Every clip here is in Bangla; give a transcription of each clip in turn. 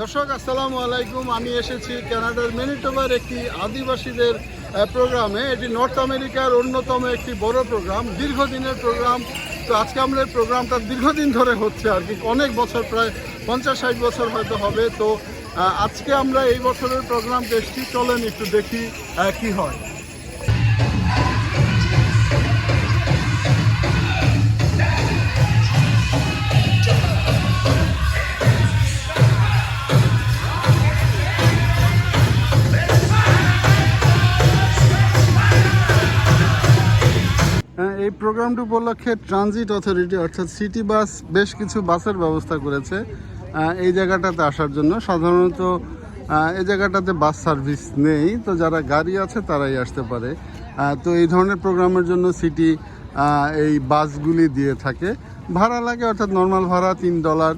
দর্শক, আসসালামু আলাইকুম। আমি এসেছি কানাডার ম্যানিটোবার একটি আদিবাসীদের প্রোগ্রামে। এটি নর্থ আমেরিকার অন্যতম একটি বড় প্রোগ্রাম, দীর্ঘদিনের প্রোগ্রাম। তো আজকে আমরা এই প্রোগ্রামটা দীর্ঘদিন ধরে হচ্ছে আর কি। অনেক বছর, প্রায় পঞ্চাশ ষাট বছর হয়তো হবে। তো আজকে আমরা এই বছরের প্রোগ্রামটা দেখছি চলেন একটু দেখি কি হয়। এই প্রোগ্রামটি উপলক্ষে ট্রানজিট অথরিটি অর্থাৎ সিটি বাস বেশ কিছু বাসের ব্যবস্থা করেছে এই জায়গাটাতে আসার জন্য। সাধারণত এই জায়গাটাতে বাস সার্ভিস নেই, তো যারা গাড়ি আছে তারাই আসতে পারে। তো এই ধরনের প্রোগ্রামের জন্য সিটি এই বাসগুলি দিয়ে থাকে। ভাড়া লাগে, অর্থাৎ নর্মাল ভাড়া তিন ডলার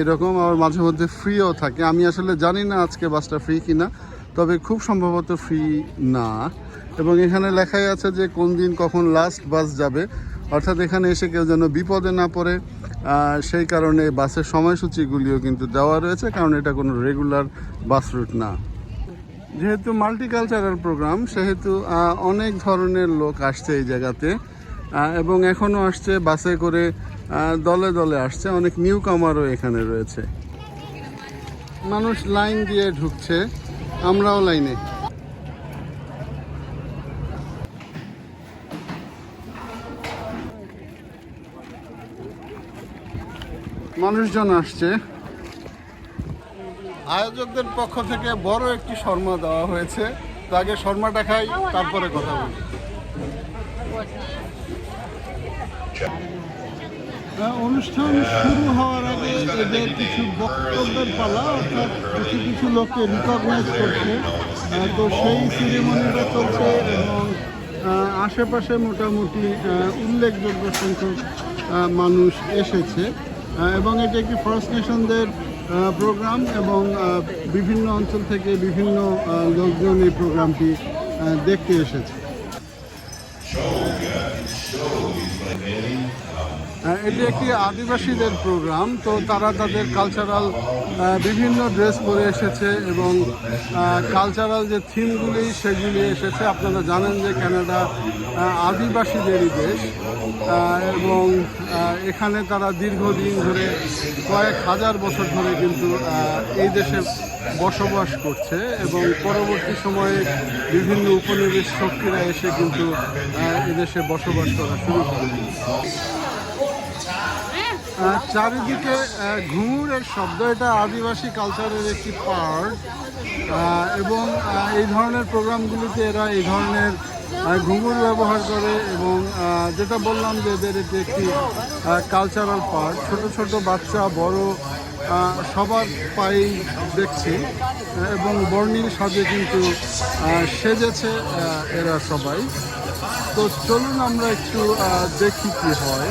এরকম, আবার মাঝে মধ্যে ফ্রিও থাকে। আমি আসলে জানি না আজকে বাসটা ফ্রি কিনা। তবে খুব সম্ভবত ফ্রি না। এবং এখানে লেখাই আছে যে কোন দিন কখন লাস্ট বাস যাবে। অর্থাৎ এখানে এসে কেউ যেন বিপদে না পড়ে। সেই কারণে বাসের সময়সূচিগুলিও কিন্তু দেওয়া রয়েছে, কারণ এটা কোনো রেগুলার বাস রুট না। যেহেতু মাল্টিকালচারাল প্রোগ্রাম সেহেতু অনেক ধরনের লোক আসছে এই জায়গাতে। এবং এখনও আসছে, বাসে করে দলে দলে আসছে। অনেক নিউ কামারও এখানে রয়েছে। মানুষ লাইন দিয়ে ঢুকছে। আমরাও লাইনে। মানুষজন আসছে। আয়োজকদের পক্ষ থেকে বড় একটি শর্মা দেওয়া হয়েছে। তো আগে শর্মাটা খাই তারপরে কথা বলি। অনুষ্ঠান শুরু হওয়ার আগে এদের কিছু বক্তব্যের পালা, অর্থাৎ কিছু কিছু লোককে রিকগনাইজ করছে তো সেই সিরিমনিটা চলছে এবং আশেপাশে মোটামুটি উল্লেখযোগ্য সংখ্যক মানুষ এসেছে। এবং এটি একটি ফার্স্ট নেশনদের প্রোগ্রাম এবং বিভিন্ন অঞ্চল থেকে বিভিন্ন লোকজন এই প্রোগ্রামটি দেখতে এসেছে। এটি একটি আদিবাসীদের প্রোগ্রাম তো তারা তাদের কালচারাল বিভিন্ন ড্রেস পরে এসেছে এবং কালচারাল যে থিমগুলি সেগুলি এসেছে। আপনারা জানেন যে আহ, আদিবাসীদেরই দেশ এবং এখানে তারা দীর্ঘদিন ধরে কয়েক হাজার বছর ধরে কিন্তু এই দেশে বসবাস করছে এবং পরবর্তী সময়ে বিভিন্ন উপনিবেশ শক্তিরা এসে কিন্তু এদেশে বসবাস করা শুরু করে চারিদিকে আহ, ঘুঙুরের শব্দ এটা আদিবাসী কালচারের একটি পার্ট এবং এই ধরনের প্রোগ্রামগুলিতে এরা এই ধরনের ঘুঙুর ব্যবহার করে এবং যেটা বললাম যে এদের এটি একটি কালচারাল পার্ট ছোট ছোট বাচ্চা বড় সবার পায়েই দেখছি এবং বর্ণিল সাজে কিন্তু সেজেছে এরা সবাই। তো চলুন আমরা একটু দেখি কি হয়।